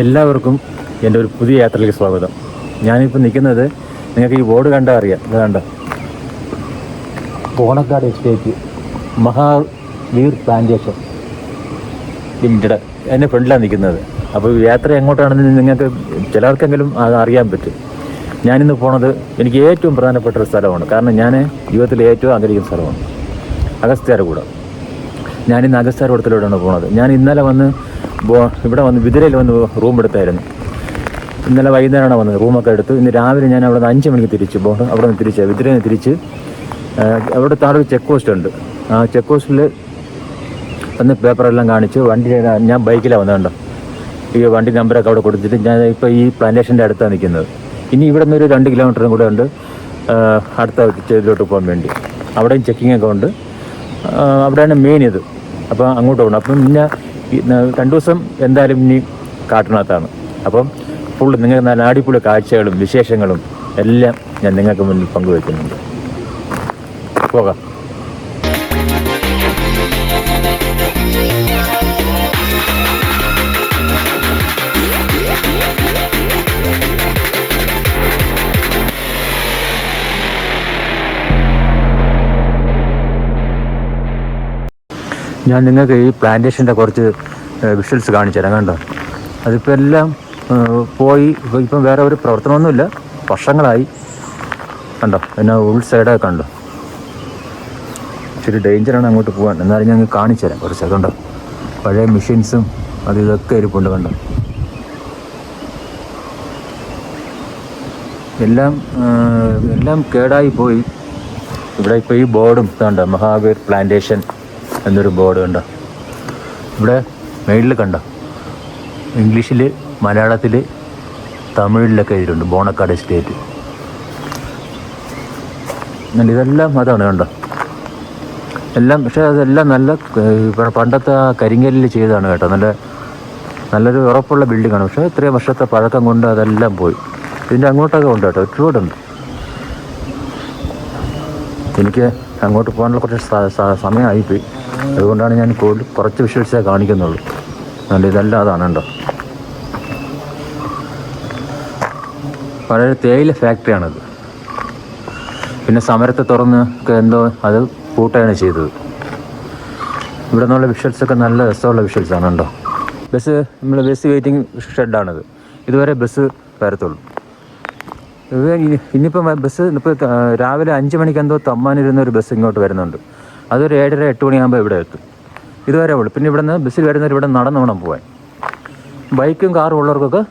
എല്ലാവർക്കും എന്റെ ഒരു പുതിയ യാത്രയിലേക്ക് സ്വാഗതം. ഞാനിപ്പോൾ നിൽക്കുന്നത് നിങ്ങൾക്ക് ഈ ബോർഡ് കണ്ടാൽ അറിയാം. ഇത് കണ്ട? Konakkad estate Mahavir plantation limited. എന്റെ ഫ്രണ്ടിലാണ് നിൽക്കുന്നത്. അപ്പോൾ യാത്ര എങ്ങോട്ടാണെന്ന് നിങ്ങൾക്ക് ചിലർക്കെങ്കിലും അറിയാൻ പറ്റും. ഞാനിന്ന് പോണത് എനിക്ക് ഏറ്റവും പ്രധാനപ്പെട്ട ഒരു സ്ഥലമാണ്. കാരണം ഞാൻ ജീവിതത്തിൽ ഏറ്റവും ആഗ്രഹിക്കുന്ന സ്ഥലമാണ്. അഗസ്ത്യാർകൂടം. ഞാനിന്ന് അഗസ്ത്യാർകൂടത്തിലൂടെയാണ് പോണത്. ഞാൻ ഇന്നലെ വന്ന് ഇവിടെ വന്ന് വിതിരയിൽ വന്ന് റൂം എടുത്തായിരുന്നു. ഇന്നലെ വൈകുന്നേരമാണ് വന്നത്. റൂമൊക്കെ എടുത്ത്. ഇന്ന് രാവിലെ ഞാൻ അവിടെ നിന്ന് അഞ്ച് മണിക്ക് തിരിച്ചു. ബോണ്ട് അവിടെ നിന്ന് തിരിച്ച് വിതിരയിൽ നിന്ന് തിരിച്ച് അവിടെ താഴെ ചെക്ക് പോസ്റ്റ് ഉണ്ട്. ആ ചെക്ക് പോസ്റ്റിൽ വന്ന് പേപ്പറെല്ലാം കാണിച്ച്. വണ്ടി ഞാൻ ബൈക്കിലാണ് വന്നത് കണ്ടോ? ഈ വണ്ടി നമ്പറൊക്കെ അവിടെ കൊടുത്തിട്ട് ഞാൻ ഇപ്പോൾ ഈ പ്ലാന്റേഷന്റെ അടുത്താണ് നിൽക്കുന്നത്. ഇനി ഇവിടെ നിന്ന് ഒരു രണ്ട് കിലോമീറ്ററും കൂടെ ഉണ്ട്. അടുത്ത ചെയ്തിലോട്ട് പോകാൻ വേണ്ടി. അവിടെയും ചെക്കിങ്ങൊക്കെ ഉണ്ട്. അവിടെയാണ് മെയിൻ ഇത്. അപ്പോൾ അങ്ങോട്ട് പോകണം. അപ്പം പിന്നെ രണ്ട് ദിവസം എന്തായാലും ഇനി കാട്ടിനകത്താണ്. അപ്പം ഫുൾ നിങ്ങൾ നല്ല അടിപൊളി കാഴ്ചകളും വിശേഷങ്ങളും എല്ലാം ഞാൻ നിങ്ങൾക്ക് മുന്നിൽ പങ്കുവെക്കുന്നുണ്ട് പോകാം. ഞാൻ നിങ്ങൾക്ക് ഈ പ്ലാന്റേഷന്റെ കുറച്ച് വിഷ്വൽസ് കാണിച്ചു തരാം കണ്ടോ? അതിപ്പോൾ എല്ലാം പോയി ഇപ്പം വേറെ ഒരു പ്രവർത്തനമൊന്നുമില്ല. വർഷങ്ങളായി. കണ്ടോ? എന്നാ ഉൾ സൈഡൊക്കെ കണ്ടോ? ഇച്ചിരി ഡേഞ്ചറാണ് അങ്ങോട്ട് പോകാൻ എന്നാലും ഞങ്ങൾ കാണിച്ചു തരാം കുറച്ച് കണ്ടോ? പഴയ മെഷീൻസും അത് ഇതൊക്കെ ഇരിപ്പുണ്ട് കണ്ടോ? എല്ലാം എല്ലാം കേടായി പോയി. ഇവിടെ ഇപ്പോൾ ഈ ബോർഡും കണ്ടോ? മഹാവീർ പ്ലാന്റേഷൻ എന്നൊരു ബോർഡ് കണ്ടോ? ഇവിടെ മെയിലിൽ കണ്ടോ? ഇംഗ്ലീഷിൽ മലയാളത്തിൽ തമിഴിലൊക്കെ എഴുതിയിട്ടുണ്ട് ബോണക്കാട് എസ്റ്റേറ്റ്. എന്നാൽ ഇതെല്ലാം അതാണ് കണ്ടോ? എല്ലാം പക്ഷേ അതെല്ലാം നല്ല പണ്ടത്തെ ആ കരിങ്കല്ലിൽ ചെയ്തതാണ് കേട്ടോ. നല്ല നല്ലൊരു ഉറപ്പുള്ള ബിൽഡിങ്ങാണ് പക്ഷേ ഇത്രയും വർഷത്തെ പഴക്കം കൊണ്ട് അതെല്ലാം പോയി. ഇതിന്റെ അങ്ങോട്ടൊക്കെ ഉണ്ട് കേട്ടോ. ഒരുപാടുണ്ട് എനിക്ക് അങ്ങോട്ട് പോകാനുള്ള കുറച്ച് സമയമായിപ്പോയി. അതുകൊണ്ടാണ് ഞാൻ കൂടുതൽ കുറച്ച് വിഷ്വൽസേ കാണിക്കുന്നുള്ളൂ. നല്ല ഇതെല്ലാം അതാണ് കേട്ടോ പഴയ തേയില ഫാക്ടറിയാണത് പിന്നെ സമരത്തെ തുറന്ന് എന്തോ അത് കൂട്ടുകയാണ് ചെയ്തത്. ഇവിടെ നിന്നുള്ള വിഷ്വൽസൊക്കെ നല്ല രസമുള്ള വിഷ്വൽസാണ് കേട്ടോ ബസ് നമ്മൾ ബസ് വെയിറ്റിംഗ് ഷെഡാണിത് ഇതുവരെ ബസ് വരത്തുള്ളൂ. ഇനിയിപ്പം ബസ് ഇപ്പോൾ രാവിലെ അഞ്ച് മണിക്ക് എന്തോ തമ്മാനിരുന്ന ഒരു ബസ് ഇങ്ങോട്ട് വരുന്നുണ്ട്. അതൊരു ഏഴര എട്ട് മണിയാകുമ്പോൾ ഇവിടെ എത്തും. ഇതുവരെ ഉള്ളൂ പിന്നെ ഇവിടെ നിന്ന് ബസ്സിൽ വരുന്നവർ ഇവിടെ നടന്നു വേണം പോകാൻ ബൈക്കും കാറും ഉള്ളവർക്കൊക്കെ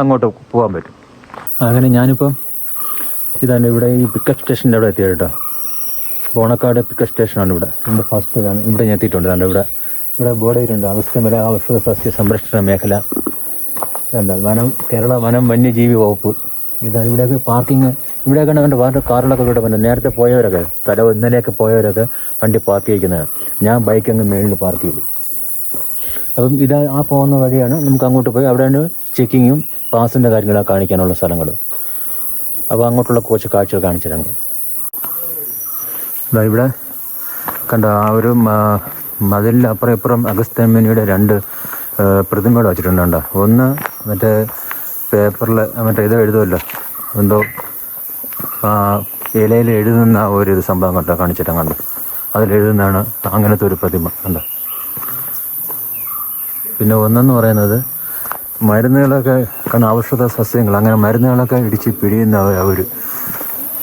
അങ്ങോട്ട് പോകാൻ പറ്റും. അങ്ങനെ ഞാനിപ്പം ഇതാണ് ഇവിടെ ഈ പിക്കപ്പ് സ്റ്റേഷന്റെ അവിടെ എത്തിയത് കേട്ടോ. ബോണക്കാട് പിക്കപ്പ് സ്റ്റേഷനാണ് ഇവിടെ. ഇവിടെ ഫസ്റ്റ് ഇതാണ്. ഇവിടെ ഞാൻ എത്തിയിട്ടുണ്ട്. അതാണ് ഇവിടെ. ഇവിടെ ബോർഡ് അവസ്ഥമല ഔഷധ സസ്യ സംരക്ഷണ മേഖല. വനം കേരള വനം വന്യജീവി വകുപ്പ്. ഇതാണ് ഇവിടെയൊക്കെ പാർക്കിങ് ഇവിടെയൊക്കെ കണ്ട് വേറെ കാറിലൊക്കെ ഇവിടെ വന്നു. നേരത്തെ പോയവരൊക്കെ തല ഇന്നലെയൊക്കെ പോയവരൊക്കെ വണ്ടി പാർക്ക് ചെയ്യിക്കുന്നത്. ഞാൻ ബൈക്ക് അങ്ങ് മേളിൽ പാർക്ക് ചെയ്തു. അപ്പം ഇത് ആ പോകുന്ന വഴിയാണ് നമുക്ക് അങ്ങോട്ട് പോയി. അവിടെയാണ് ചെക്കിങ്ങും പാസിന്റെ കാര്യങ്ങളൊക്കെ കാണിക്കാനുള്ള സ്ഥലങ്ങൾ അപ്പോൾ അങ്ങോട്ടുള്ള കോച്ച് കാഴ്ചകൾ കാണിച്ചു ദാ ഇവിടെ കണ്ട ആ ഒരു മതിലിന്റെ അപ്പുറം ഇപ്പുറം അഗസ്ത്യമുനിയുടെ രണ്ട് പ്രതിമകൾ വെച്ചിട്ടുണ്ട് ഒന്ന് മറ്റേ പേപ്പറിൽ മറ്റേ ഇത് എഴുതുമല്ലോ എന്തോ ഇലയിൽ എഴുതുന്ന ഒരു സംഭവം കണ്ടോ? കാണിച്ചിട്ട് കണ്ടു? അതിലെഴുതുന്നതാണ് അങ്ങനത്തെ ഒരു പ്രതിമ കണ്ടോ? പിന്നെ ഒന്നെന്ന് പറയുന്നത് മരുന്നുകളൊക്കെ കാരണം ഔഷധ സസ്യങ്ങൾ അങ്ങനെ മരുന്നുകളൊക്കെ ഇടിച്ച് പിടിയുന്ന ഒരു-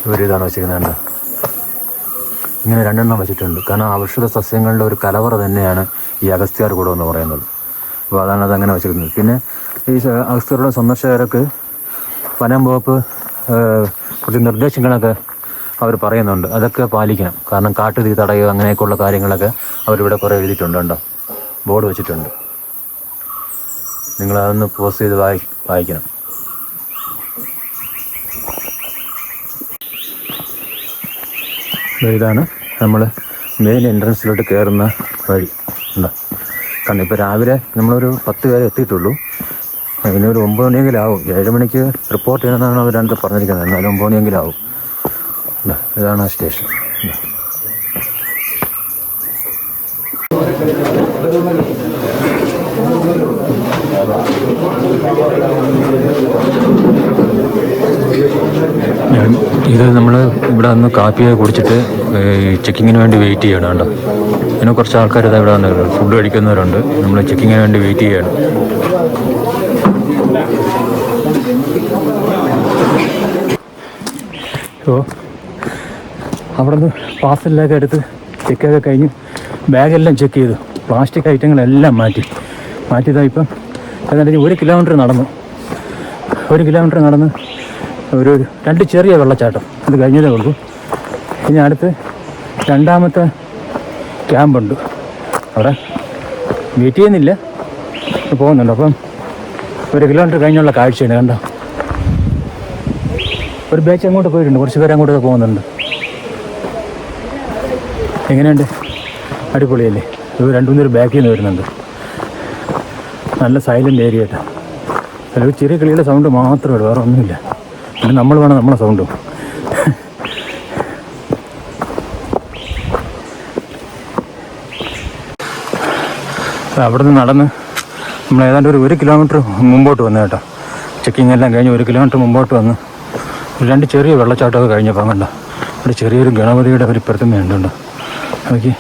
ഒരു ഇതാണ് വെച്ചിരിക്കുന്നത് കണ്ടോ? ഇങ്ങനെ രണ്ടെണ്ണം വെച്ചിട്ടുണ്ട്. കാരണം ഔഷധ സസ്യങ്ങളുടെ ഒരു കലവറ തന്നെയാണ് ഈ അഗസ്ത്യാർ കൂടം എന്ന് പറയുന്നത്. അപ്പോൾ അതാണ് അതങ്ങനെ വെച്ചിരിക്കുന്നത്. പിന്നെ ഈ അഗസ്ത്യരുടെ സന്ദർശകർക്ക് വനം വകുപ്പ് കുറച്ച് നിർദ്ദേശങ്ങളൊക്കെ അവർ പറയുന്നുണ്ട്. അതൊക്കെ പാലിക്കണം. കാരണം കാട്ടുതീ തടയുക അങ്ങനെയൊക്കെയുള്ള കാര്യങ്ങളൊക്കെ അവരിവിടെ കുറേ എഴുതിയിട്ടുണ്ട് കേട്ടോ ബോർഡ് വെച്ചിട്ടുണ്ട്. നിങ്ങളതൊന്ന് പോസ്റ്റ് ചെയ്ത് വായി വായിക്കണം. ഇതാണ് നമ്മൾ മെയിൻ എൻട്രൻസിലോട്ട് കയറുന്ന വഴി. ഉണ്ടോ കാരണം ഇപ്പോൾ രാവിലെ നമ്മളൊരു പത്ത് പേരെ എത്തിയിട്ടുള്ളൂ. ഒരു ഒമ്പത് മണിയെങ്കിലും ആവും ഏഴ് മണിക്ക് റിപ്പോർട്ട് ചെയ്യണമെന്നാണ് അവർ രണ്ട് പറഞ്ഞിരിക്കുന്നത്. എന്നാലും ഒമ്പത് മണിയെങ്കിലും ആവും ഇതാ, ഇതാണ് ആ സ്റ്റേഷൻ. ഇത് നമ്മൾ ഇവിടെ നിന്ന് കാപ്പിയെ കുടിച്ചിട്ട് ചെക്കിങ്ങിന് വേണ്ടി വെയിറ്റ് ചെയ്യണം കേട്ടോ. പിന്നെ കുറച്ച് ആൾക്കാർ ഇതാ ഇവിടെ വന്നിട്ടുണ്ട്. ഫുഡ് കഴിക്കുന്നവരുണ്ട്. നമ്മൾ ചെക്കിങ്ങിന് വേണ്ടി വെയിറ്റ് ചെയ്യണം. ഓ. അവിടെ നിന്ന് എടുത്ത് ചെക്കൊക്കെ കഴിഞ്ഞ് ബാഗെല്ലാം ചെക്ക് ചെയ്തു. പ്ലാസ്റ്റിക് ഐറ്റങ്ങളെല്ലാം മാറ്റി. മാറ്റിയതാണ് ഇപ്പം എന്നിട്ട് ഒരു കിലോമീറ്റർ നടന്നു. ഒരു കിലോമീറ്റർ നടന്ന് ഒരു രണ്ട് ചെറിയ വെള്ളച്ചാട്ടം. അത് കഴിഞ്ഞതേ ഉള്ളൂ. ഇനി അടുത്ത് രണ്ടാമത്തെ ക്യാമ്പുണ്ട് അവിടെ വെയിറ്റ് ചെയ്യുന്നില്ല. പോകുന്നുണ്ട് അപ്പം ഒരു കിലോമീറ്റർ കഴിഞ്ഞുള്ള കാഴ്ചയാണ് കണ്ടോ? ഒരു ബാച്ച് അങ്ങോട്ട് പോയിട്ടുണ്ട് കുറച്ച് പേര് അങ്ങോട്ട് പോകുന്നുണ്ട്. എങ്ങനെയുണ്ട്? അടിപൊളിയല്ലേ? ഇത് രണ്ടു മൂന്നൊരു ബാക്കിൽ നിന്ന് വരുന്നുണ്ട്. നല്ല സൈലന്റ് ഏരിയ കേട്ടോ ഒരു ചെറിയ കിളിയുടെ സൗണ്ട് മാത്രമേ ഉള്ളൂ വേറെ ഒന്നുമില്ല. പിന്നെ നമ്മൾ വേണം നമ്മളെ സൗണ്ടും അവിടെ നിന്ന് നടന്ന് നമ്മൾ ഏതാണ്ട് ഒരു ഒരു കിലോമീറ്റർ മുമ്പോട്ട് വന്നു കേട്ടോ. ചെക്കിങ് എല്ലാം കഴിഞ്ഞ് ഒരു കിലോമീറ്റർ മുമ്പോട്ട് വന്ന് ഒരു രണ്ട് ചെറിയ വെള്ളച്ചാട്ടമൊക്കെ കഴിഞ്ഞപ്പോൾ കണ്ട ഒരു ചെറിയൊരു ഗണപതിയുടെ ഒരു പ്രതിമ ഉണ്ടോ നോക്കി.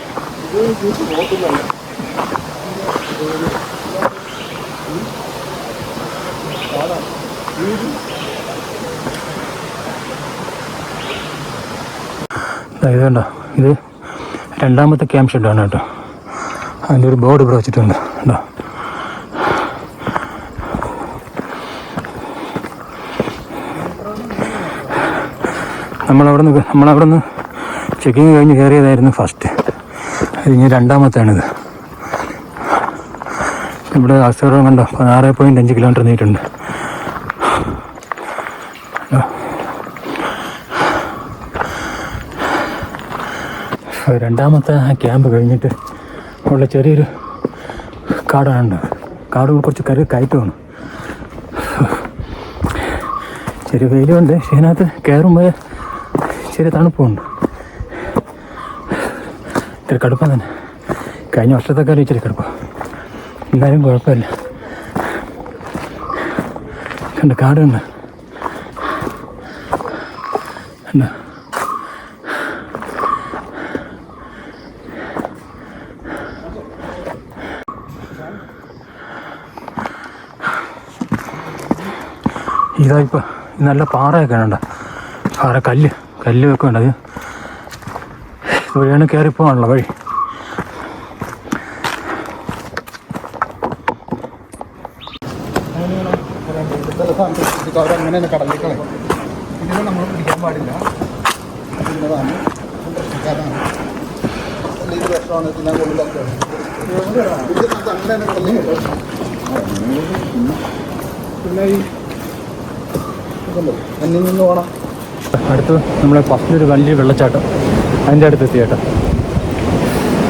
ഇതുണ്ടോ ഇത് കണ്ടോ? ഇത് രണ്ടാമത്തെ ക്യാമ്പ് ഷെഡാണ് കേട്ടോ. അതിന്റെ ഒരു ബോർഡ് ഇവിടെ വെച്ചിട്ടുണ്ട്. കേട്ടോ നമ്മളവിടെ നിന്ന് നമ്മളവിടെ നിന്ന് ചെക്കിങ് കഴിഞ്ഞ് കയറിയതായിരുന്നു ഫസ്റ്റ് അത് ഇനി രണ്ടാമത്താണിത്. ഇവിടെ അസുഖം കണ്ട? പതിനാറ് പോയിന്റ് അഞ്ച് കിലോമീറ്റർ നീട്ടുണ്ട് രണ്ടാമത്തെ ആ ക്യാമ്പ് കഴിഞ്ഞിട്ട് ഉള്ള ചെറിയൊരു കാടാണ്. കാട് കുറച്ച് കരു കയറ്റമാണ്. ചെറിയ വെയിലുണ്ട്. പക്ഷേ ഇതിനകത്ത് കയറുമ്പോൾ ചെറിയ തണുപ്പുണ്ട് ഇത്തിരി കടുപ്പം തന്നെ. കഴിഞ്ഞ വർഷത്തെക്കാളും ഇച്ചിരി കടുപ്പം. എന്തായാലും കുഴപ്പമില്ല. കണ്ട് കാടുണ്ട്. കണ്ടോ ഇതാ നല്ല പാറയൊക്കെ ഉണ്ട് പാറ കല്ല് കല്ല് വെക്കേണ്ടത്? അത് വഴിയാണ് കയറിപ്പോകാനുള്ള വഴി. അങ്ങനെ പിന്നെ ഈ അന്യം നിന്ന് പോകണം അടുത്ത് നമ്മൾ ഫസ്റ്റിലൊരു വലിയ വെള്ളച്ചാട്ടം. അതിന്റെ അടുത്ത് എത്തി ചേട്ടാ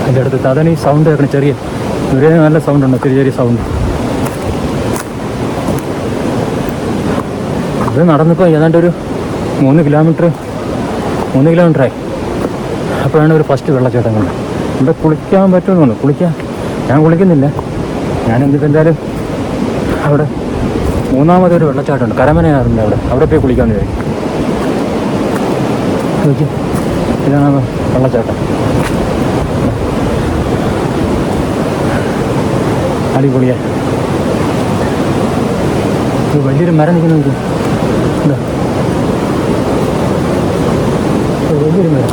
അതിന്റെ അടുത്ത് എത്തി അതാണ് ഈ സൗണ്ട് കേൾക്കണം. ചെറിയ ഒരേ നല്ല സൗണ്ട് ഉണ്ട്. ചെറിയ ചെറിയ സൗണ്ട് അത് നടന്നിപ്പോൾ ഏതാണ്ട് ഒരു മൂന്ന് കിലോമീറ്റർ മൂന്ന് കിലോമീറ്ററായി അപ്പോഴാണ് ഒരു ഫസ്റ്റ് വെള്ളച്ചാട്ടം കണ്ടത്. ഇവിടെ കുളിക്കാൻ പറ്റുമെന്ന് തോന്നുന്നു. കുളിക്കാൻ? ഞാൻ കുളിക്കുന്നില്ല. ഞാൻ എന്നിട്ട് എന്തായാലും അവിടെ മൂന്നാമതൊരു വെള്ളച്ചാട്ടമുണ്ട് കരമനയാറുണ്ട് അവിടെ. അവിടെ പോയി കുളിക്കാൻ വിചാരിക്കും ഇതാണ് വെള്ളച്ചാട്ടം അടിപൊളിയാ. വലിയൊരു മരം നിൽക്കുന്നത് എന്താ വലിയൊരു മരം.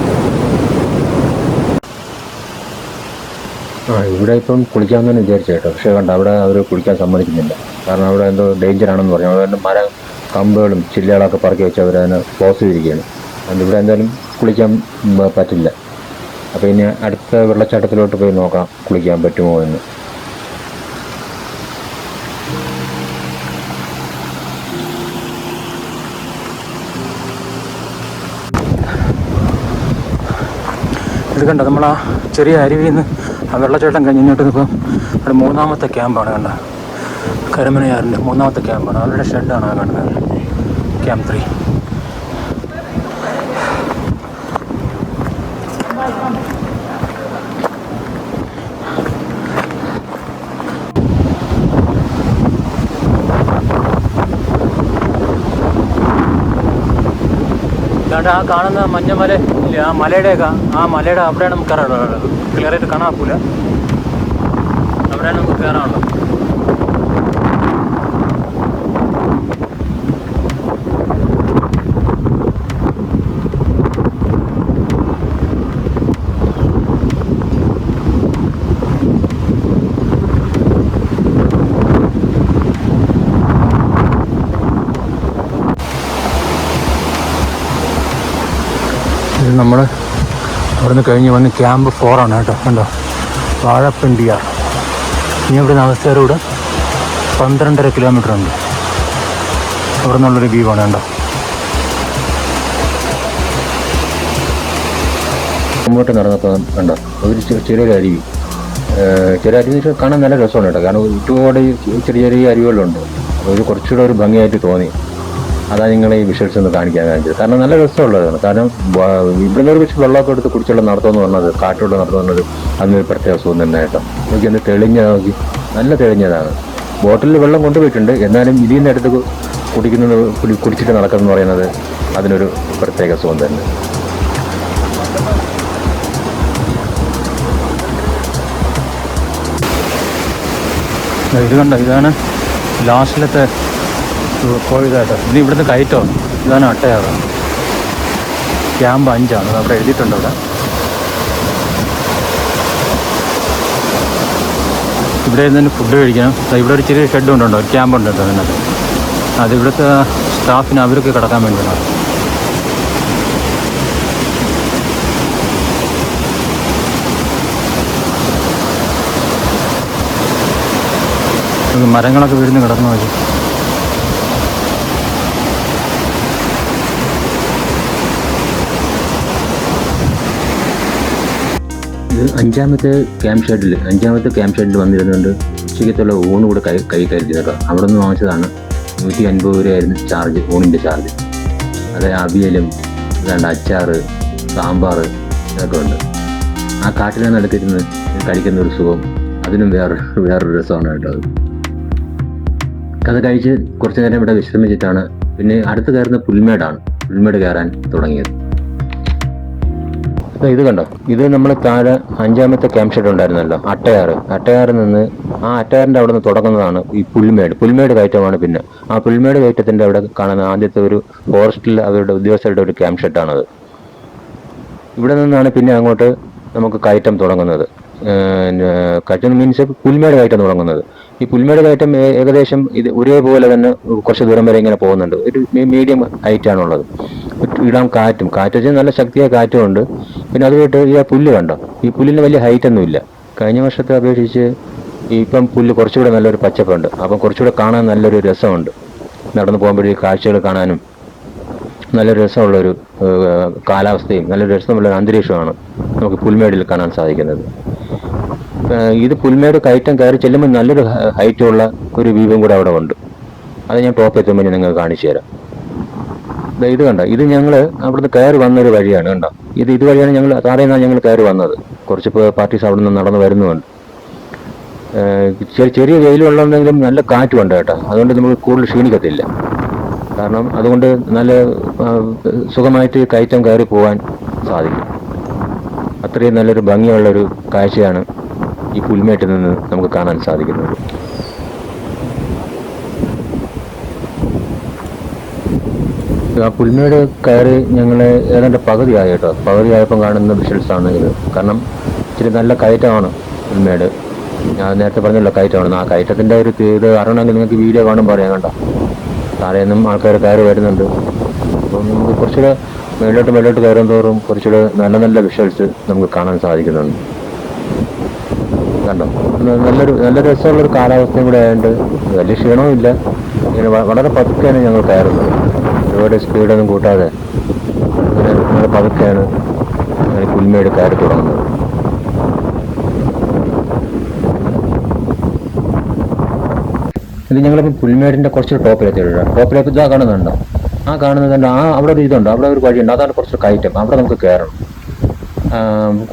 ആ ഇവിടെ ഇപ്പം കുളിക്കാമെന്ന് വിചാരിച്ചു കേട്ടോ. പക്ഷേ കണ്ട അവിടെ അവർ കുളിക്കാൻ സമ്മതിക്കുന്നില്ല. കാരണം അവിടെ എന്തോ ഡേഞ്ചർ ആണെന്ന് പറഞ്ഞു. അതുകൊണ്ട് മരം കമ്പുകളും ചില്ലകളൊക്കെ പറക്കി വെച്ച് അവരതിനെ ക്ലോസ് ചെയ്തിരിക്കുകയാണ്. അതുകൊണ്ട് ഇവിടെ എന്തായാലും കുളിക്കാൻ പറ്റില്ല. അപ്പോൾ ഇനി അടുത്ത വെള്ളച്ചാട്ടത്തിലോട്ട് പോയി നോക്കാം കുളിക്കാൻ പറ്റുമോ എന്ന്. ഇത് കണ്ട നമ്മൾ ആ ചെറിയ അരുവിയിൽ നിന്ന് ആ വെള്ളച്ചാട്ടം കഴിഞ്ഞിട്ട് ഇപ്പം അവിടെ മൂന്നാമത്തെ ക്യാമ്പാണ് കണ്ട. കരമനയാറിന്റെ മൂന്നാമത്തെ ക്യാമ്പാണ്. അവരുടെ ഷെഡാണ് കാണുന്നത്. Camp three. ഇതാണ്ട് ആ കാണുന്ന മഞ്ഞമല ഇല്ല ആ മലയുടെയൊക്കെ ആ മലയുടെ അവിടെയാണ് നമുക്ക് കയറാനുള്ളത്. ക്ലിയർ ആയിട്ട് കാണാൻ പോല അവിടെയാണ് നമുക്ക് കയറാനുള്ളത്. നമ്മൾ അവിടെ നിന്ന് കഴിഞ്ഞ് വന്ന് ക്യാമ്പ് ഫോറാണ് കേട്ടോ കണ്ടോ? വാഴപ്പിണ്ടിയ. ഇനി ഇവിടെ നിന്ന് അവസ്ഥയോട് പന്ത്രണ്ടര കിലോമീറ്റർ ഉണ്ട്. അവിടെ നിന്നുള്ളൊരു വ്യൂ ആണ് കണ്ടോ? മുമ്പോട്ട് നടന്നപ്പോൾ കണ്ടോ ഒരു ചെറിയൊരു അരുവി. ചെറിയ അരുവി കാണാൻ നല്ല രസമാണ് കേട്ടോ കാരണം ഒരു ചെറിയ ചെറിയ അരുവികളുണ്ട്. ഒരു കുറച്ചുകൂടെ ഒരു ഭംഗിയായിട്ട് തോന്നി. അതാ നിങ്ങൾ ഈ വിഷ്വൽസ് ഒന്ന് കാണിക്കാൻ കാണിച്ചത് കാരണം നല്ല രസമുള്ളതാണ്. കാരണം ഇവിടെ ഒരു വെച്ച് വെള്ളമൊക്കെ എടുത്ത് കുടിച്ചുള്ള നടത്തുമെന്ന് പറഞ്ഞത് കാട്ടുള്ള നടത്തം പറഞ്ഞത് അതിനൊരു പ്രത്യേക സുഖം തന്നെ കേട്ടോ. നോക്കി എന്ത് തെളിഞ്ഞ നോക്കി. നല്ല തെളിഞ്ഞതാണ്. ബോട്ടിലിൽ വെള്ളം കൊണ്ടുപോയിട്ടുണ്ട്. എന്നാലും ഇതിൽ നിന്ന് എടുത്ത് കുടിക്കുന്നത് കുടി- കുടിച്ചിട്ട് നടക്കുന്നത് പറയുന്നത് അതിനൊരു പ്രത്യേക സുഖം തന്നെ. ഇത് കണ്ടോ? ഇതാണ് ലാസ്റ്റിലത്തെ കോഴിതായിട്ട് ഇനി ഇവിടുന്ന് കയറ്റോ? ഇതാണ് അട്ടയാറ്. ക്യാമ്പ് അഞ്ചാണ്. അവിടെ എഴുതിയിട്ടുണ്ട് അവിടെ. ഇവിടെ നിന്ന് ഫുഡ് കഴിക്കണം. ഇവിടെ ഒരു ചെറിയ ഷെഡ് ഉണ്ടോ? ക്യാമ്പ് ഉണ്ട് കേട്ടോ അതിനകത്ത്. അത് ഇവിടുത്തെ സ്റ്റാഫിന് അവർക്ക് കിടക്കാൻ വേണ്ടിയിട്ടാണ്. മരങ്ങളൊക്കെ വീടിന് കിടന്നു മതി ഇത് അഞ്ചാമത്തെ ക്യാമ്പ് ഷെഡിൽ അഞ്ചാമത്തെ ക്യാമ്പ് ഷെഡിൽ വന്നിരുന്നുകൊണ്ട് ഉച്ചയ്ക്കത്തുള്ള ഊണ് കൂടെ കൈ കൈ കരുതി കേട്ടോ. അവിടെ നിന്ന് വാങ്ങിച്ചതാണ്. നൂറ്റി അൻപത് രൂപയായിരുന്നു ചാർജ് ഊണിന്റെ ചാർജ് അത് അവിയലും അതാണ്ട് അച്ചാറ് സാമ്പാർ ഇതൊക്കെ ഉണ്ട്. ആ കാട്ടിലെ നടക്കുന്നത് കഴിക്കുന്ന ഒരു സുഖം. അതിനും വേറെ വേറൊരു രസമാണ് കേട്ടോ അത്. കഴിച്ച് കുറച്ച് നേരം ഇവിടെ വിശ്രമിച്ചിട്ടാണ്. പിന്നെ അടുത്ത് കയറുന്ന പുൽമേടാണ്. പുൽമേട് കയറാൻ തുടങ്ങിയത്. ഇത് കണ്ടോ? ഇത് നമ്മൾ താഴെ അഞ്ചാമത്തെ ക്യാമ്പ് ഷെഡ് ഉണ്ടായിരുന്നല്ലോ അട്ടയാറ്. അട്ടയാറിൽ നിന്ന് ആ അട്ടയാറിന്റെ അവിടെ നിന്ന് തുടങ്ങുന്നതാണ് ഈ പുൽമേട്. പുൽമേട് കയറ്റമാണ് പിന്നെ. ആ പുൽമേട് കയറ്റത്തിന്റെ അവിടെ കാണുന്ന ആദ്യത്തെ ഒരു ഫോറസ്റ്റിൽ അവരുടെ ഉദ്യോഗസ്ഥരുടെ ഒരു ക്യാമ്പ് ഷെഡാണത്. ഇവിടെ നിന്നാണ് പിന്നെ അങ്ങോട്ട് നമുക്ക് കയറ്റം തുടങ്ങുന്നത്. കയറ്റം മീൻസ് പുൽമേട് കയറ്റം തുടങ്ങുന്നത്. ഈ പുൽമേട് കയറ്റം ഏകദേശം ഇത് ഒരേപോലെ തന്നെ കുറച്ച് ദൂരം വരെ ഇങ്ങനെ പോകുന്നുണ്ട്. ഒരു മീഡിയം ഹൈറ്റ് ആണുള്ളത്. ഇടാം കാറ്റും. കാറ്റ് വെച്ചാൽ നല്ല ശക്തിയായ കാറ്റും ഉണ്ട്. പിന്നെ അതുമായിട്ട് ഈ പുല്ല് കണ്ടോ? ഈ പുല്ലിന് വലിയ ഹൈറ്റ് ഒന്നും ഇല്ല. കഴിഞ്ഞ വർഷത്തെ അപേക്ഷിച്ച് ഇപ്പം പുല്ല് കുറച്ചുകൂടെ നല്ലൊരു പച്ചപ്പുണ്ട്. അപ്പം കുറച്ചുകൂടെ കാണാൻ നല്ലൊരു രസമുണ്ട്. നടന്നു പോകുമ്പോഴേ കാഴ്ചകൾ കാണാനും നല്ലൊരു രസമുള്ളൊരു കാലാവസ്ഥയും നല്ലൊരു രസമുള്ള ഒരു അന്തരീക്ഷമാണ് നമുക്ക് പുൽമേടിൽ കാണാൻ സാധിക്കുന്നത്. ഇത് പുൽമേട് കയറ്റം കയറി ചെല്ലുമ്പോൾ നല്ലൊരു ഹൈറ്റുള്ള ഒരു വ്യൂവും കൂടെ അവിടെ ഉണ്ട്. അത് ഞാൻ ടോപ്പ് എത്തുമ്പോൾ ഞാൻ നിങ്ങൾക്ക് കാണിച്ചു തരാം. ഇത് കണ്ട? ഇത് ഞങ്ങൾ അവിടുന്ന് കയറി വന്നൊരു വഴിയാണ് കണ്ടോ? ഇത് ഇതുവഴിയാണ് ഞങ്ങൾ താഴെ നിന്നാണ് ഞങ്ങൾ കയറി വന്നത്. കുറച്ച് പാർട്ടീസ് അവിടെ നിന്ന് നടന്ന് വരുന്നുമുണ്ട് ചെറിയ വെയിലുള്ളതെങ്കിലും നല്ല കാറ്റുമുണ്ട് കേട്ടോ. അതുകൊണ്ട് നമുക്ക് കൂടുതൽ ക്ഷീണിക്കത്തില്ല. കാരണം അതുകൊണ്ട് നല്ല സുഖമായിട്ട് കയറ്റം കയറി പോകാൻ സാധിക്കും. അത്രയും നല്ലൊരു ഭംഗിയുള്ളൊരു കാഴ്ചയാണ് ഈ പുൽമേട്ടിൽ നിന്ന് നമുക്ക് കാണാൻ സാധിക്കുന്നത്. ആ പുൽമേട് കയറി ഞങ്ങൾ ഏതാണ്ട് പകുതിയായി കേട്ടോ. പകുതിയായപ്പം കാണുന്ന വിഷൽസാണ് ഇത്. കാരണം ഇച്ചിരി നല്ല കയറ്റമാണ് പുൽമേട്. ഞാൻ നേരത്തെ പറഞ്ഞല്ലോ കയറ്റമാണ് ആ കയറ്റത്തിന്റെ ഒരു ഇത് അറിയണമെങ്കിൽ നിങ്ങൾക്ക് വീഡിയോ കാണുമ്പോൾ അറിയാം കണ്ടോ താഴെ നിന്നും ആൾക്കാർ കയറി വരുന്നുണ്ട്. അപ്പം നമുക്ക് കുറച്ചുകൂടെ മേലോട്ട് മേലോട്ട് കയറും തോറും കുറച്ചുകൂടെ നല്ല നല്ല വിഷ്വൽസ് നമുക്ക് കാണാൻ സാധിക്കുന്നുണ്ട്. കണ്ടോ? നല്ലൊരു നല്ല രസമുള്ളൊരു കാലാവസ്ഥയും കൂടെ ആയതുകൊണ്ട് വലിയ ക്ഷീണവും ഇല്ല ഇങ്ങനെ വളരെ പതുക്കെയാണ് ഞങ്ങൾ കയറുന്നത്. ഒരുപാട് സ്പീഡൊന്നും കൂട്ടാതെ വളരെ പതുക്കെയാണ് അങ്ങനെ കുൽമേട് കയറി തുടങ്ങുന്നത്. ഇത് ഞങ്ങളിപ്പോൾ പുൽമേടിന്റെ കുറച്ച് ടോപ്പിലെത്തിയിട്ടുണ്ട് ടോപ്പിലേക്ക് ഇതാ കാണുന്നുണ്ടോ? ആ കാണുന്നത് ആ അവിടെ ഒരു ഇതുണ്ട്? അവിടെ ഒരു വഴിയുണ്ട്. അതാണ് കുറച്ച് കയറ്റം. അവിടെ നമുക്ക് കയറണം.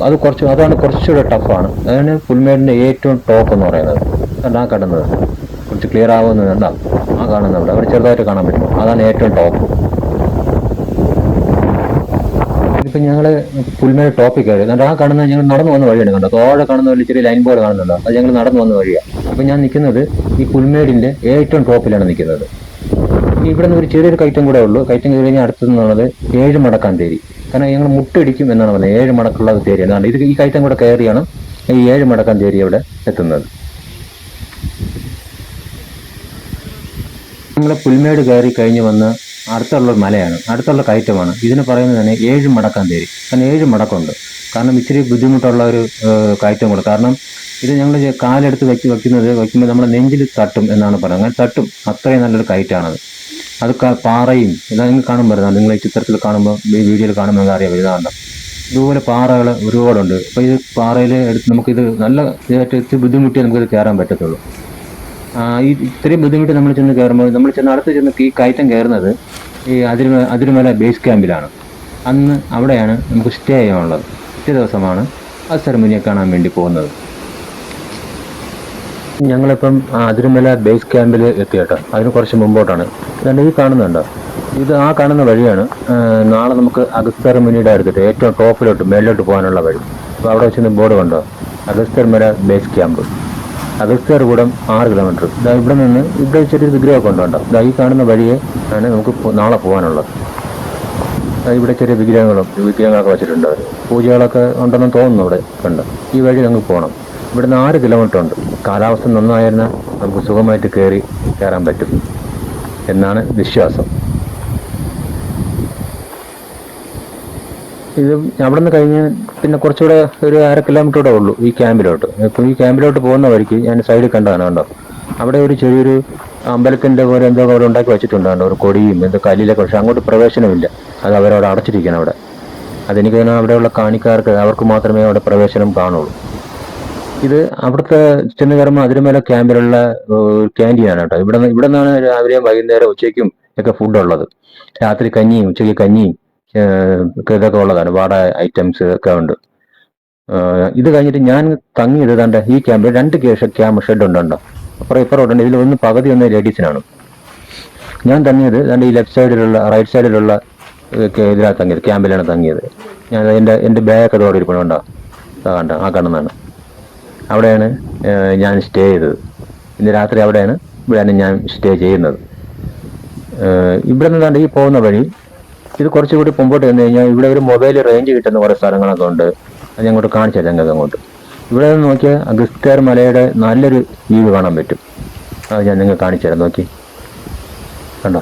അത് കുറച്ച് അതാണ് കുറച്ചുകൂടെ ടഫാണ്. അതാണ് പുൽമേടിന്റെ ഏറ്റവും ടോപ്പ് എന്ന് പറയുന്നത്. കണ്ടോ ആ കാണുന്നത്. കുറച്ച് ക്ലിയർ ആവുന്നത് കണ്ടോ. ആ കാണുന്നത് അവിടെ. ചെറുതായിട്ട് കാണാൻ പറ്റും. അതാണ് ഏറ്റവും ടോപ്പ്. ഇപ്പം ഞങ്ങൾ പുൽമേട് ടോപ്പിൽ കയറി. എന്നിട്ട് ആ കാണുന്ന ഞങ്ങൾ നടന്നു വന്ന വഴിയാണ് കണ്ടോ? തോടെ കാണുന്ന ഒരു ചെറിയ ലൈൻ ബോർഡ് കാണുന്നുണ്ടോ? അത് ഞങ്ങൾ നടന്നു വന്ന വഴിയാണ് അപ്പം ഞാൻ നിൽക്കുന്നത് ഈ പുൽമേടിന്റെ ഏറ്റവും ടോപ്പിലാണ് നിൽക്കുന്നത്. ഇവിടെ നിന്ന് ഒരു ചെറിയൊരു കയറ്റം കൂടെ ഉള്ളൂ. കയറ്റം കയറി കഴിഞ്ഞാൽ അടുത്തെന്നുള്ളത് ഏഴ് മടക്കാൻ തേരി കാരണം ഞങ്ങൾ മുട്ടടിക്കും എന്നാണ് പറഞ്ഞത്. ഏഴ് മടക്കുള്ള തേരി. എന്നാണ്. ഇത് ഈ കയറ്റം കൂടെ കയറിയാണ് ഈ ഏഴ് മടക്കാൻ തേരി അവിടെ എത്തുന്നത്. നമ്മൾ പുൽമേട് കയറി കഴിഞ്ഞ് വന്ന് അടുത്തുള്ള മലയാണ്. അടുത്തുള്ള കയറ്റമാണ്. ഇതിന് പറയുന്നത് തന്നെ ഏഴ് മടക്കാൻ തേരി. കാരണം ഏഴ് മടക്കമുണ്ട്. കാരണം ഇച്ചിരി ബുദ്ധിമുട്ടുള്ള ഒരു കയറ്റം കൂടെ. കാരണം ഇത് ഞങ്ങൾ കാലെടുത്ത് വെച്ച് വയ്ക്കുന്നത് വയ്ക്കുമ്പോൾ നമ്മുടെ നെഞ്ചിൽ തട്ടും എന്നാണ് പറയുന്നത്. അങ്ങനെ തട്ടും. അത്രയും നല്ലൊരു കയറ്റാണത്. അത് പാറയും ഇതാ നിങ്ങൾ കാണുമ്പോൾ വരുന്നത് നിങ്ങൾ ഈ ചിത്രത്തിൽ കാണുമ്പോൾ ഈ വീഡിയോയിൽ കാണുമ്പോൾ നിങ്ങൾക്ക് അറിയാം. ഇതാണ്ട് ഇതുപോലെ പാറകൾ ഒരുപാടുണ്ട്. അപ്പോൾ ഇത് പാറയിൽ എടുത്ത് നമുക്കിത് നല്ല ഇതായിട്ട് ബുദ്ധിമുട്ടിയേ ബുദ്ധിമുട്ടി നമുക്കിത് കയറാൻ പറ്റത്തുള്ളൂ. ഈ ഇത്രയും ബുദ്ധിമുട്ട് നമ്മൾ ചെന്ന് കയറുമ്പോൾ നമ്മൾ ചെന്ന് അടുത്ത് ചെന്ന് ഈ കയറ്റം കയറുന്നത് ഈ അതിരുമ അതിരുമല ബേസ് ക്യാമ്പിലാണ്. അന്ന് അവിടെയാണ് നമുക്ക് സ്റ്റേ ചെയ്യാനുള്ളത്. പിറ്റേ ദിവസമാണ് ആ സെറമനിയെ കാണാൻ വേണ്ടി പോകുന്നത്. ഞങ്ങളിപ്പം അതിരുമല ബേസ് ക്യാമ്പിൽ എത്തി കേട്ടോ അതിന് കുറച്ച് മുമ്പോട്ടാണ്. ഇതുണ്ട് ഈ കാണുന്നുണ്ടോ? ഇത് ആ കാണുന്ന വഴിയാണ് നാളെ നമുക്ക് അഗസ്തർ മുനിയുടെ അടുത്തിട്ട് ഏറ്റവും ടോപ്പിലോട്ട് മേലോട്ട് പോകാനുള്ള വഴി. അപ്പോൾ അവിടെ വെച്ച് ബോർഡ് കണ്ടോ? അഗസ്തർ മല ബേസ് ക്യാമ്പ് അഗസ്ത്യർ കൂടം ആറ് കിലോമീറ്റർ ഇതാ ഇവിടെ നിന്ന് ഇവിടെ ചെറിയൊരു വിഗ്രഹമൊക്കെ ഉണ്ടോ? ഇതാ ഈ കാണുന്ന വഴിയെ ആണ് നമുക്ക് നാളെ പോകാനുള്ളത്. ഇവിടെ ചെറിയ വിഗ്രഹങ്ങളും വിഗ്രഹങ്ങളൊക്കെ വെച്ചിട്ടുണ്ട്. പൂജകളൊക്കെ ഉണ്ടെന്ന് തോന്നുന്നു ഇവിടെ കണ്ട്. ഈ വഴി നമുക്ക് പോകണം ഇവിടുന്ന് ആറ് കിലോമീറ്റർ ഉണ്ട്. കാലാവസ്ഥ നന്നായിരുന്നാൽ നമുക്ക് സുഖമായിട്ട് കയറി കയറാൻ പറ്റും എന്നാണ് വിശ്വാസം. ഇത് അവിടെ നിന്ന് കഴിഞ്ഞ് പിന്നെ കുറച്ചുകൂടെ ഒരു അര കിലോമീറ്ററോടെ ഉള്ളൂ ഈ ക്യാമ്പിലോട്ട്. ഇപ്പോൾ ഈ ക്യാമ്പിലോട്ട് പോകുന്ന വഴിക്ക് ഞാൻ സൈഡിൽ കണ്ടതാണ് കണ്ടോ? അവിടെ ഒരു ചെറിയൊരു അമ്പലത്തിന്റെ പോലെ എന്തോ അവിടെ ഉണ്ടാക്കി കണ്ടോ? ഒരു കൊടിയും എന്തോ കല്ലിലൊക്കെ പക്ഷെ അങ്ങോട്ട് പ്രവേശനമില്ല. അത് അവരവിടെ അടച്ചിരിക്കണം അവിടെ. അതെനിക്ക് തോന്നുന്നു അവിടെയുള്ള കാണിക്കാർക്ക് അവർക്ക് മാത്രമേ അവിടെ പ്രവേശനം കാണുള്ളൂ. ഇത് അവിടുത്തെ ചെന്ന് കയറുമ്പോൾ അതിരമേല ക്യാമ്പിലുള്ള ക്യാന്റീനാണ് കേട്ടോ. ഇവിടെ ഇവിടെ നിന്നാണ് രാവിലെയും വൈകുന്നേരം ഉച്ചയ്ക്കും ഒക്കെ ഫുഡ് ഉള്ളത് രാത്രി കഞ്ഞിയും ഉച്ചയ്ക്ക് കഞ്ഞിയും ഇതൊക്കെ ഉള്ളതാണ്. വാട ഐറ്റംസ് ഒക്കെ ഉണ്ട്. ഇത് കഴിഞ്ഞിട്ട് ഞാൻ തങ്ങിയത് ദാണ്ട ഈ ക്യാമ്പിൽ രണ്ട് ക്യാമ്പ് ഷെഡ് ഉണ്ടോ അപ്പുറം ഇപ്പുറം ഉണ്ട്. ഇതിൽ ഒന്ന് പകുതി ഒന്ന് ലേഡീസിനാണ്. ഞാൻ തങ്ങിയത് രണ്ട് ഈ ലെഫ്റ്റ് സൈഡിലുള്ള റൈറ്റ് സൈഡിലുള്ള ഇതിലാണ് തങ്ങിയത് ക്യാമ്പിലാണ് തങ്ങിയത്. ഞാൻ എന്റെ എന്റെ ബാഗൊക്കെ അതോടെ ഇരിക്കണം കണ്ട? ആ കാണുന്നതാണ് അവിടെയാണ് ഞാൻ സ്റ്റേ ചെയ്തത്. ഇന്ന് രാത്രി അവിടെയാണ് ഇവിടെയാണ് ഞാൻ സ്റ്റേ ചെയ്യുന്നത്. ഇവിടെ നിന്നാണ്ട് ഈ പോകുന്ന വഴി ഇത് കുറച്ചുകൂടി മുമ്പോട്ട് വന്നു കഴിഞ്ഞാൽ ഇവിടെ ഒരു മൊബൈൽ റേഞ്ച് കിട്ടുന്ന കുറേ സ്ഥലങ്ങളൊക്കെ ഉണ്ട്. അത് ഞാൻ അങ്ങോട്ട് കാണിച്ചു തരാം ഞങ്ങൾക്ക് അങ്ങോട്ട്. ഇവിടെ നിന്ന് നോക്കിയാൽ അഗസ്ത്യാർ മലയുടെ നല്ലൊരു വ്യൂ കാണാൻ പറ്റും. അത് ഞാൻ നിങ്ങൾ കാണിച്ചു തരാം നോക്കി. കണ്ടോ?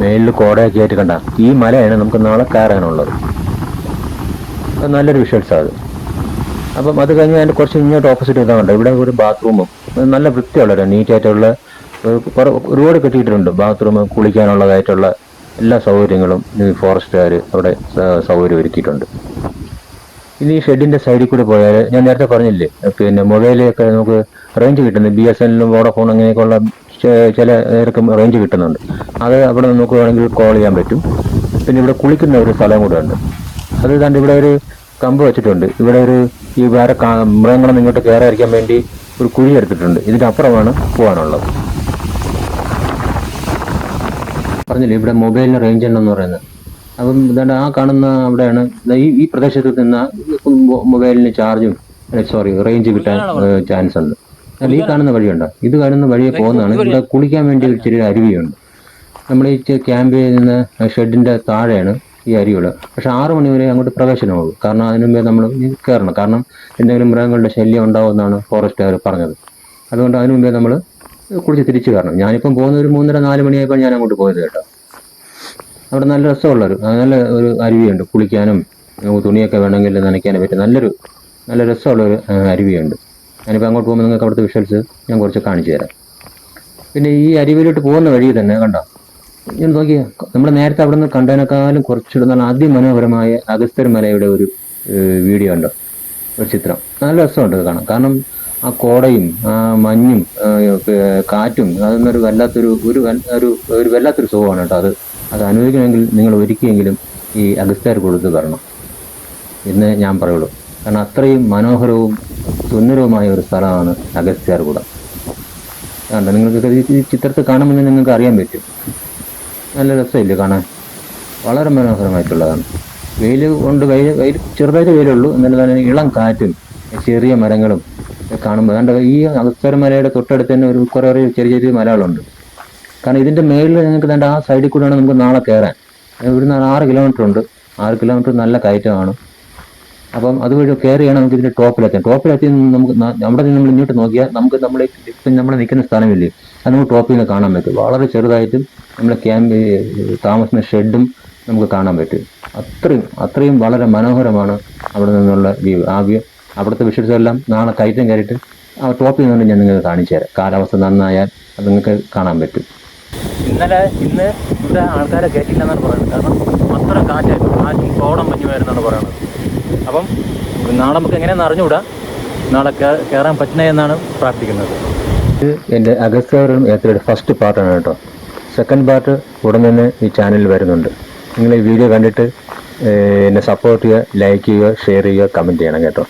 മേലിൽ കോടയൊക്കെ ആയിട്ട് കണ്ട. ഈ മലയാണ് നമുക്ക് നാളെ കയറാനുള്ളത്. നല്ലൊരു വിഷ്വൽസാണ് അത്. അപ്പം അത് കഴിഞ്ഞ് അതിന്റെ കുറച്ച് ഇങ്ങോട്ട് ഓപ്പോസിറ്റ് ഇതാണ്ട് ഇവിടെ ഒരു ബാത്റൂമും നല്ല വൃത്തിയുള്ള നീറ്റായിട്ടുള്ള ഒരുപാട് കെട്ടിയിട്ടുണ്ട്. ബാത്റൂം കുളിക്കാനുള്ളതായിട്ടുള്ള എല്ലാ സൗകര്യങ്ങളും ഈ ഫോറസ്റ്റുകാർ അവിടെ സൗകര്യം ഒരുക്കിയിട്ടുണ്ട് ഇനി ഈ ഷെഡിന്റെ സൈഡിൽ കൂടി പോയാൽ ഞാൻ നേരത്തെ പറഞ്ഞില്ലേ പിന്നെ മൊബൈലൊക്കെ നമുക്ക് റേഞ്ച് കിട്ടുന്നത് ബി എസ് എല്ലിലും വോഡഫോൺ അങ്ങനെയൊക്കെയുള്ള ചില നേരൊക്കെ റേഞ്ച് കിട്ടുന്നുണ്ട്. അത് അവിടെ നമുക്ക് വേണമെങ്കിൽ കോൾ ചെയ്യാൻ പറ്റും. പിന്നെ ഇവിടെ കുളിക്കുന്ന ഒരു സ്ഥലം കൂടെ ഉണ്ട്. അത് കണ്ട് ഇവിടെ ഒരു കമ്പ് വെച്ചിട്ടുണ്ട്. ഇവിടെ ഒരു ഈ വേറെ മൃഗങ്ങളെ മൃഗങ്ങളൊന്നും ഇങ്ങോട്ട് കയറാതിരിക്കാൻ വേണ്ടി ഒരു കുഴി എടുത്തിട്ടുണ്ട്. ഇതിന്റെ അപ്പുറമാണ് പോകാനുള്ളത്. പറഞ്ഞില്ലേ ഇവിടെ മൊബൈലിന് റേഞ്ച് ഉണ്ടെന്ന് പറയുന്നത്. അപ്പം ഇതാണ്ട് ആ കാണുന്ന അവിടെയാണ്. ഈ ഈ പ്രദേശത്ത് നിന്ന് മൊബൈലിന് ചാർജും സോറി റേഞ്ച് കിട്ടാൻ ചാൻസ് ഉണ്ട്. അല്ല ഈ കാണുന്ന വഴിയുണ്ടോ? ഇത് കാണുന്ന വഴിയെ പോകുന്നതാണ്. ഇവിടെ കുളിക്കാൻ വേണ്ടി ഒരു ചെറിയ അരുവിയുണ്ട്. നമ്മൾ ഈ ക്യാമ്പ് ചെയ്യുന്ന ഷെഡിന്റെ താഴെയാണ്. ഈ അരികൾ പക്ഷെ ആറു മണി വരെ അങ്ങോട്ട് പ്രവേശനമുള്ളൂ കാരണം അതിനു നമ്മൾ കയറണം. കാരണം എന്തെങ്കിലും മൃഗങ്ങളുടെ ശല്യം ഉണ്ടാവുമെന്നാണ് ഫോറസ്റ്റുകാർ പറഞ്ഞത്. അതുകൊണ്ട് അതിനു മുമ്പേ നമ്മൾ കുളിച്ച് തിരിച്ചു കയറണം. ഞാനിപ്പം പോകുന്ന ഒരു മൂന്നര നാല് മണിയായപ്പോൾ ഞാൻ അങ്ങോട്ട് പോയത് കേട്ടോ. അവിടെ നല്ല രസമുള്ളൊരു നല്ല ഒരു അരുവിയുണ്ട്. കുളിക്കാനും തുണിയൊക്കെ വേണമെങ്കിൽ നനയ്ക്കാനും പറ്റും നല്ലൊരു നല്ല രസമുള്ളൊരു ഒരു അരുവിയുണ്ട്. ഞാനിപ്പോൾ അങ്ങോട്ട് പോകുമ്പോൾ നിങ്ങൾക്ക് അവിടുത്തെ വിഷ്വൽസ് ഞാൻ കുറച്ച് കാണിച്ചു തരാം. പിന്നെ ഈ അരുവിയിലോട്ട് പോകുന്ന വഴി തന്നെ കണ്ടോ? ഞാൻ നോക്കിയ നമ്മൾ നേരത്തെ അവിടെ നിന്ന് കണ്ടതിനേക്കാളും കുറച്ചുകൂടെ നല്ല അതിമനോഹരമായ അഗസ്ത്യർ മലയുടെ ഒരു വീഡിയോ ഉണ്ട് ഒരു ചിത്രം. നല്ല രസമുണ്ട് കാണാം കാരണം ആ കോടയും ആ മഞ്ഞും കാറ്റും അതൊന്നൊരു വല്ലാത്തൊരു ഒരു ഒരു ഒരു വല്ലാത്തൊരു സുഖമാണ് കേട്ടോ അത്. അത് അനുഭവിക്കണമെങ്കിൽ നിങ്ങൾ ഒരിക്കലെങ്കിലും ഈ അഗസ്ത്യർ കൊടുത്ത് വരണം എന്ന് ഞാൻ പറയുള്ളൂ. കാരണം അത്രയും മനോഹരവും സുന്ദരവുമായ ഒരു സ്ഥലമാണ് അഗസ്ത്യാർകൂടം കണ്ടോ? നിങ്ങൾക്ക് ഈ- ചിത്രത്തെ കാണുമ്പോൾ നിങ്ങൾക്ക് അറിയാൻ പറ്റും. നല്ല രസമില്ലേ കാണാൻ? വളരെ മനോഹരമായിട്ടുള്ളതാണ്. വെയിൽ കൊണ്ട് കയ്യിൽ കയ്യിൽ ചെറുതായിട്ട് വെയിലുള്ളൂ. എന്നാലും തന്നെ ഇളം കാറ്റും ചെറിയ മരങ്ങളും കാണുമ്പോൾ കണ്ട ഈ അഗസ്തര മലയുടെ തൊട്ടടുത്ത് തന്നെ ഒരു കുറേ ഒരു ചെറിയ ചെറിയ മലകളുണ്ട്. കാരണം ഇതിന്റെ മേളിൽ ഞങ്ങൾക്ക് തന്നെ ആ സൈഡിൽ കൂടെയാണ് നമുക്ക് നാളെ കയറാൻ. ഇവിടുന്ന് ആറ് കിലോമീറ്റർ ഉണ്ട്. ആറ് കിലോമീറ്റർ നല്ല കയറ്റമാണ്. അപ്പം അതുവഴി കയറിയാണ് നമുക്ക് ഇതിന്റെ ടോപ്പിലെത്താൻ ടോപ്പിലെത്തി നമുക്ക് നമ്മുടെ നമ്മൾ ഇങ്ങോട്ട് നോക്കിയാൽ നമുക്ക് നമ്മുടെ നമ്മൾ നിൽക്കുന്ന സ്ഥലമില്ലേ അത് നമുക്ക് ടോപ്പിൽ നിന്ന് കാണാൻ പറ്റും. വളരെ ചെറുതായിട്ടും നമ്മുടെ ക്യാമ്പ് താമസിക്കുന്ന ഷെഡും നമുക്ക് കാണാൻ പറ്റും. അത്രയും അത്രയും വളരെ മനോഹരമാണ് അവിടെ നിന്നുള്ള വ്യൂ. ആ വ്യൂ അവിടുത്തെ വിഷ്വൽസ് എല്ലാം നാളെ കയറ്റം കയറിയിട്ട് ആ ടോപ്പിൽ നിന്ന് ഞാൻ നിങ്ങൾക്ക് കാണിച്ചു തരാം. കാലാവസ്ഥ നന്നായാൽ അത് നിങ്ങൾക്ക് കാണാൻ പറ്റും. ഇന്നലെ ഇന്ന് ഇവിടെ ആൾക്കാരെ കയറ്റില്ല എന്നാണ് പറയുന്നത്. കാരണം അത്ര കാറ്റായിരുന്നു കാറ്റും കോടം മഞ്ഞുമായിരുന്നാണ് പറയുന്നത്. അപ്പം നാളെ നമുക്ക് എങ്ങനെയാണെന്ന് അറിഞ്ഞുകൂടാ. നാളെ കയറാൻ പറ്റണേ എന്നാണ് പ്രാർത്ഥിക്കുന്നത്. ഇത് എന്റെ അഗസ്ത്യവരം യാത്രയുടെ ഫസ്റ്റ് പാർട്ടാണ് കേട്ടോ. സെക്കൻഡ് പാർട്ട് ഉടൻ തന്നെ ഈ ചാനലിൽ വരുന്നുണ്ട്. നിങ്ങൾ ഈ വീഡിയോ കണ്ടിട്ട് എന്നെ സപ്പോർട്ട് ചെയ്യുക ലൈക്ക് ചെയ്യുക ഷെയർ ചെയ്യുക കമന്റ് ചെയ്യണം കേട്ടോ.